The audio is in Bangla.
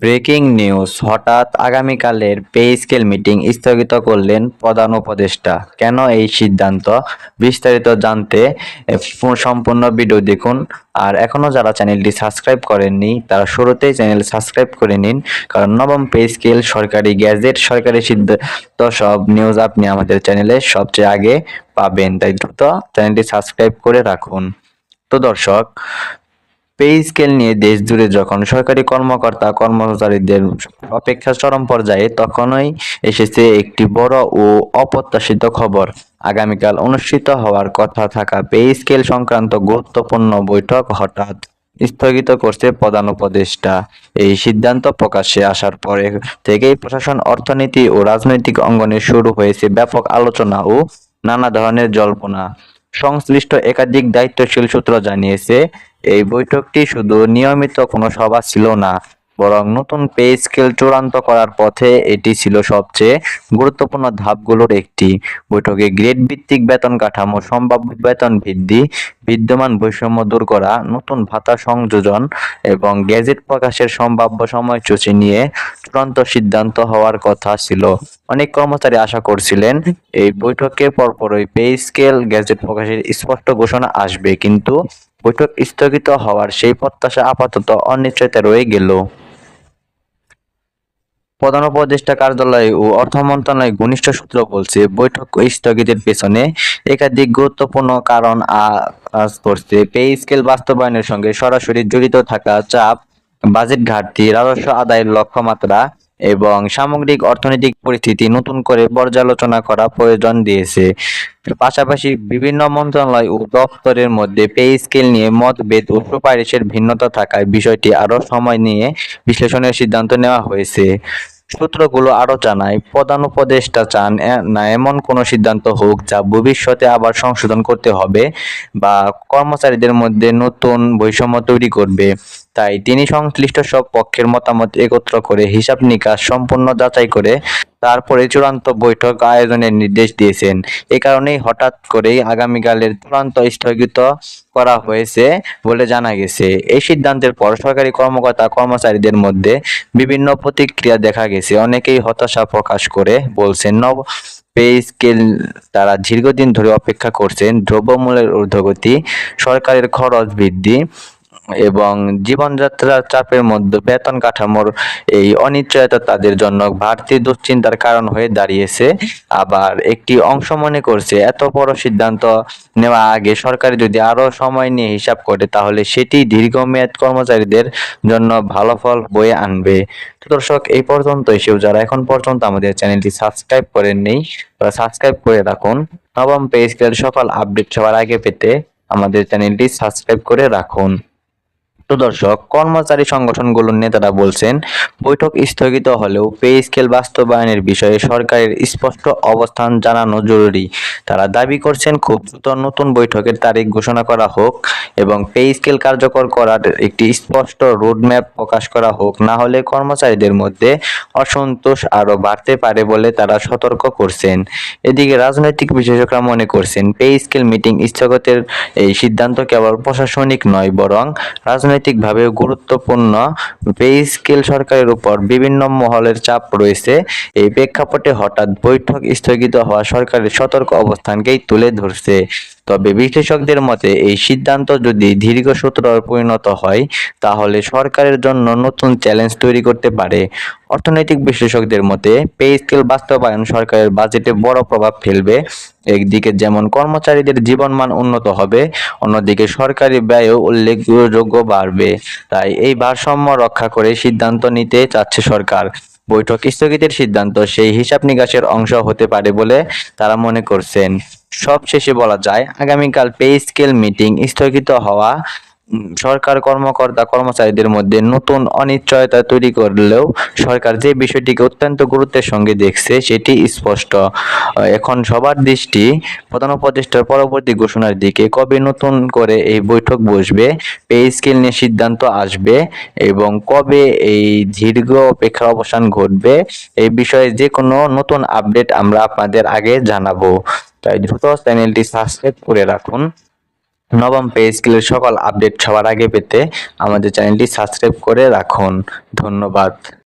ব্রেকিং নিউজ হঠাৎ আগামীকালের পে স্কেল মিটিং স্থগিত করলেন প্রধান উপদেষ্টা। কেন এই সিদ্ধান্ত? বিস্তারিত জানতে সম্পূর্ণ ভিডিও দেখুন। আর এখনও যারা চ্যানেলটি সাবস্ক্রাইব করেননি, তারা শুরুতেই চ্যানেল সাবস্ক্রাইব করে নিন। কারণ নবম পে স্কেল সরকারি গ্যাজেট, সরকারি সিদ্ধান্ত সব নিউজ আপনি আমাদের চ্যানেলে সবচেয়ে আগে পাবেন। তাই দ্রুত চ্যানেলটি সাবস্ক্রাইব করে রাখুন। তো দর্শক পে স্কেল নিয়ে দেশ জুড়ে যখন সরকারি কর্মকর্তা, কর্মচারীদের অপেক্ষা চরম পর্যায়ে, তখনই এসেছে একটি বড় ও অপ্রত্যাশিত খবর। আগামীকাল অনুষ্ঠিত হওয়ার কথা থাকা পে স্কেল সংক্রান্ত গুরুত্বপূর্ণ বৈঠক হঠাৎ স্থগিত করছে প্রধান উপদেষ্টা। এই সিদ্ধান্ত প্রকাশ্যে আসার পরে থেকেই প্রশাসন, অর্থনীতি ও রাজনৈতিক অঙ্গনে শুরু হয়েছে ব্যাপক আলোচনা ও নানা ধরনের জল্পনা। সংশ্লিষ্ট একাধিক দায়িত্বশীল সূত্র জানিয়েছে এই বৈঠকটি শুধু নিয়মিত কোনো সভা ছিল না, বরং নতুন পে স্কেল চূড়ান্ত করার পথে এটি ছিল সবচেয়ে গুরুত্বপূর্ণ ধাপগুলোর একটি। বৈঠকে গ্রেড ভিত্তিক বেতন কাঠামো, সম্ভাব্য বেতন বৃদ্ধি, বিদ্যমান বৈষম্য দূর করা, নতুন ভাতা সংযোজন এবং গেজেট প্রকাশের সম্ভাব্য সময়সূচি নিয়ে চূড়ান্ত সিদ্ধান্ত হওয়ার কথা ছিল। অনেক কর্মচারী আশা করছিলেন এই বৈঠকের পরপরই পে স্কেল গেজেট প্রকাশের স্পষ্ট ঘোষণা আসবে, কিন্তু বৈঠক স্থগিত হওয়ার সেই প্রত্যাশা আপাতত অনিশ্চয়তা রয়ে গেল। প্রধান উপদেষ্টা কার্যালয় ও অর্থ মন্ত্রণালয় ঘনিষ্ঠ সূত্র বলছে, বৈঠক স্থগিতের পেছনে একাধিক গুরুত্বপূর্ণ কারণ আ- কাজ করছে পে স্কেল বাস্তবায়নের সঙ্গে সরাসরি জড়িত থাকা চাপ, বাজেট ঘাটতি, রাজস্ব আদায়ের লক্ষ্যমাত্রা এবং সামগ্রিক অর্থনৈতিক পরিস্থিতি নতুন করে পর্যালোচনা করা প্রয়োজন দিয়েছে। পাশাপাশি বিভিন্ন মন্ত্রণালয় ও দপ্তরের মধ্যে পে স্কেল নিয়ে মতভেদ ও সুপারিশের ভিন্নতা থাকায় বিষয়টি আরও সময় নিয়ে বিশ্লেষণের সিদ্ধান্ত নেওয়া হয়েছে। সূত্রগুলো আরও জানায় প্রধান উপদেষ্টা চান না এমন কোনো সিদ্ধান্ত হোক যা ভবিষ্যতে আবার সংশোধন করতে হবে বা কর্মচারীদের মধ্যে নতুন বৈষম্য তৈরি করবে। তাই তিনি সংশ্লিষ্ট সব পক্ষের মতামত একত্র করে হিসাব নিকাশ সম্পূর্ণ যাচাই করে তারপরে চূড়ান্ত বৈঠক আয়োজনের নির্দেশ দিয়েছেন। এ কারণেই হঠাৎ করেই আগামীকালের চূড়ান্ত স্থগিত করা হয়েছে বলে জানা গেছে। এই সিদ্ধান্তের পর সরকারি কর্মকর্তা কর্মচারীদের মধ্যে বিভিন্ন প্রতিক্রিয়া দেখা গেছে। অনেকেই হতাশা প্রকাশ করে বলছেন, নব পে স্কেল তারা দীর্ঘদিন ধরে অপেক্ষা করছেন। দ্রব্যমূল্যের ঊর্ধ্বগতি, সরকারের খরচ বৃদ্ধি এবং জীবনযাত্রার চাপের মধ্যে বেতন কাঠামোর এই অনিশ্চয়তা তাদের জন্য বাড়তি দুশ্চিন্তার কারণ হয়ে দাঁড়িয়েছে। আবার একটি অংশ মনে করছে, এত বড় সিদ্ধান্ত নেওয়া আগে সরকার যদি আরও সময় নিয়ে হিসাব করে, তাহলে সেটি দীর্ঘমেয়াদ কর্মচারীদের জন্য ভালো ফল বয়ে আনবে। দর্শক, এই পর্যন্ত এসেও যারা এখন পর্যন্ত আমাদের চ্যানেলটি সাবস্ক্রাইব করেননি, তারা সাবস্ক্রাইব করে রাখুন। নবম পে স্কেল সকল আপডেট সবার আগে পেতে আমাদের চ্যানেলটি সাবস্ক্রাইব করে রাখুন। দর্শক, কর্মচারী সংগঠনগুলোর নেতারা বলছেন, বৈঠক স্থগিত হলেও পে স্কেল বাস্তবায়নের বিষয়ে সরকারের স্পষ্ট অবস্থান জানানো জরুরি। তারা দাবি করছেন, খুব দ্রুত নতুন বৈঠকের তারিখ ঘোষণা করা হোক এবং পে স্কেল কার্যকর করার একটি স্পষ্ট রোডম্যাপ প্রকাশ করা হোক, না হলে কর্মচারীদের মধ্যে অসন্তোষ আরও বাড়তে পারে বলে তারা সতর্ক করছেন। এদিকে রাজনৈতিক বিশেষজ্ঞরা মনে করছেন, পে স্কেল মিটিং স্থগতের এই সিদ্ধান্ত কেবল প্রশাসনিক নয়, বরং রাজনৈতিকভাবেও গুরুত্বপূর্ণ পে স্কেল সরকারের উপর বিভিন্ন মহলের চাপ রয়েছে। এই প্রেক্ষাপটে হঠাৎ বৈঠক স্থগিত হওয়া সরকারের সতর্ক অবস্থানকেই তুলে ধরছে। তবে বিশ্লেষকদের মতে, এই সিদ্ধান্ত যদি দীর্ঘসূত্র পরিণত হয়, তাহলে সরকারের জন্য নতুন চ্যালেঞ্জ তৈরি করতে পারে। অর্থনৈতিক বিশ্লেষকদের মতে, পে স্কেল বাস্তবায়ন সরকারের বাজেটে বড় প্রভাব ফেলবে। একদিকে যেমন কর্মচারীদের জীবনমান উন্নত হবে, অন্যদিকে সরকারি ব্যয়ও উল্লেখযোগ্য বাড়বে। তাই এই ভারসাম্য রক্ষা করে সিদ্ধান্ত নিতে চাচ্ছে সরকার। বৈঠক স্থগিতের সিদ্ধান্ত সেই হিসাব নিকাশের অংশ হতে পারে বলে তারা মনে করছেন। সবশেষে বলা যায়, আগামীকাল পে স্কেল মিটিং স্থগিত হওয়া সরকার কর্মকর্তা কর্মচারীদের মধ্যে নতুন অনিশ্চয়তা তৈরি করলেও সরকার যে বিষয়টিকে অত্যন্ত গুরুত্বের সঙ্গে দেখছে সেটি স্পষ্ট। এখন সবার দৃষ্টি প্রধান উপদেষ্টার পরবর্তী ঘোষণার দিকে, কবে নতুন করে এই বৈঠক বসবে, পে স্কেল নিয়ে সিদ্ধান্ত আসবে এবং কবে এই দীর্ঘ অপেক্ষার অবসান ঘটবে, এই বিষয়ে যে কোনো নতুন আপডেট আমরা আপনাদের আগে জানাব। তাই দ্রুত চ্যানেলটি সাবস্ক্রাইব করে রাখুন। নবম পে স্কেলের সকল আপডেট সবার আগে পেতে আমাদের চ্যানেলটি সাবস্ক্রাইব করে রাখুন। ধন্যবাদ।